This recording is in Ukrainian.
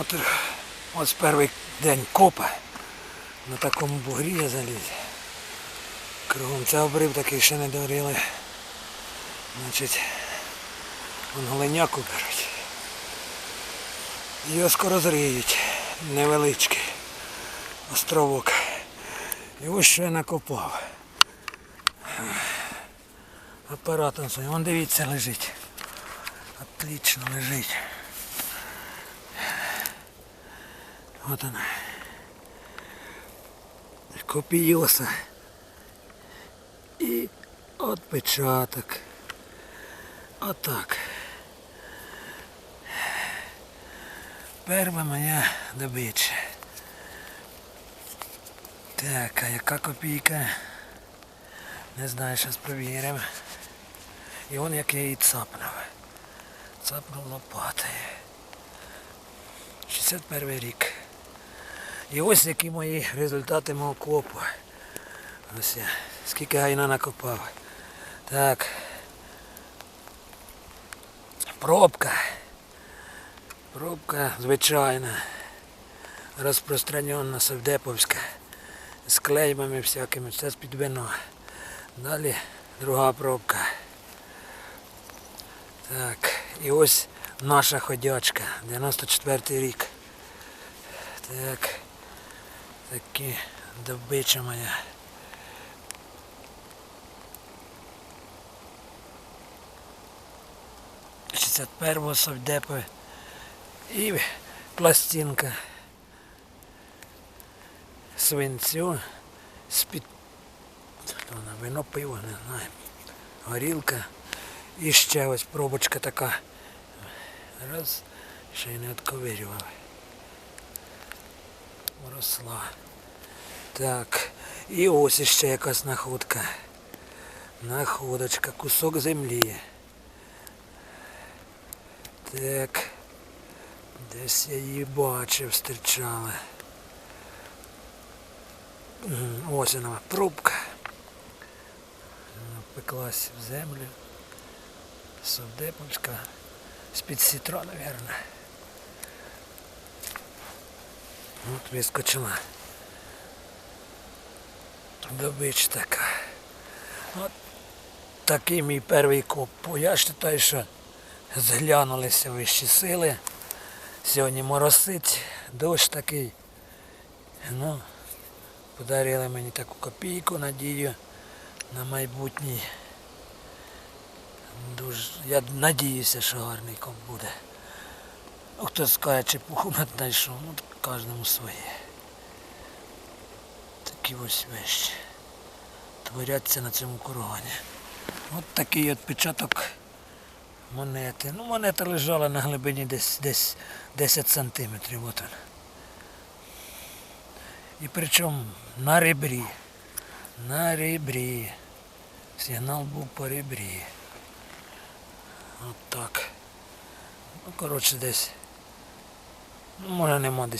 От ось перший день копа на такому бугрі я заліз. Кругом це обрив такий ще не дорили. Значить, вон голеняку беруть. Його скоро зриють. Невеличкий островок. І ось що я накопав. Апаратом своїм. Вон дивіться лежить. Отлично лежить. От вона. Копійоса. І отпечаток. Отак. Перша моя добича. Так, а яка копійка? Не знаю, зараз провіримо. І он як я її цапнув. Цапнув лопатою. 61 рік. І ось які мої результати мого копу. Ось я. Скільки гайна накопав. Так. Пробка. Пробка звичайна. Розпространена совдеповська. З клеймами всякими. Це з-під вино. Далі друга пробка. Так. І ось наша ходячка. 94 рік. Так. Такі добича моя. Шістдесят першого совдепу і пластинка свинцю з-під вино пиво, не знаю. Горілка. І ще ось пробочка така. Раз, ще й не відковирював. Росла. Так. І ось іще якась находка. Находочка, кусок землі. Так. Десь я її бачив, стирчала. Ось вона, пробка. Вона Впеклась в землю. Совдеповська. З-під сітра, мабуть. От вискочила. Добич така. От такий мій перший коп. Я вважаю, що зглянулися вищі сили. Сьогодні моросить, дощ такий. Ну, подарили мені таку копійку, надію на майбутній. Дуже, я надіюся, що гарний коп буде. Хтось скаже, чи пуху знайшов, ну кожному своє. Такі ось вещі. Творяться на цьому короні. От такий от печаток монети. Ну, монета лежала на глибині десь, десь 10 сантиметрів. От вона. І причому на ребрі. На ребрі. Сигнал був по ребрі. От так. Ну, коротше, десь. Ну, може нема 10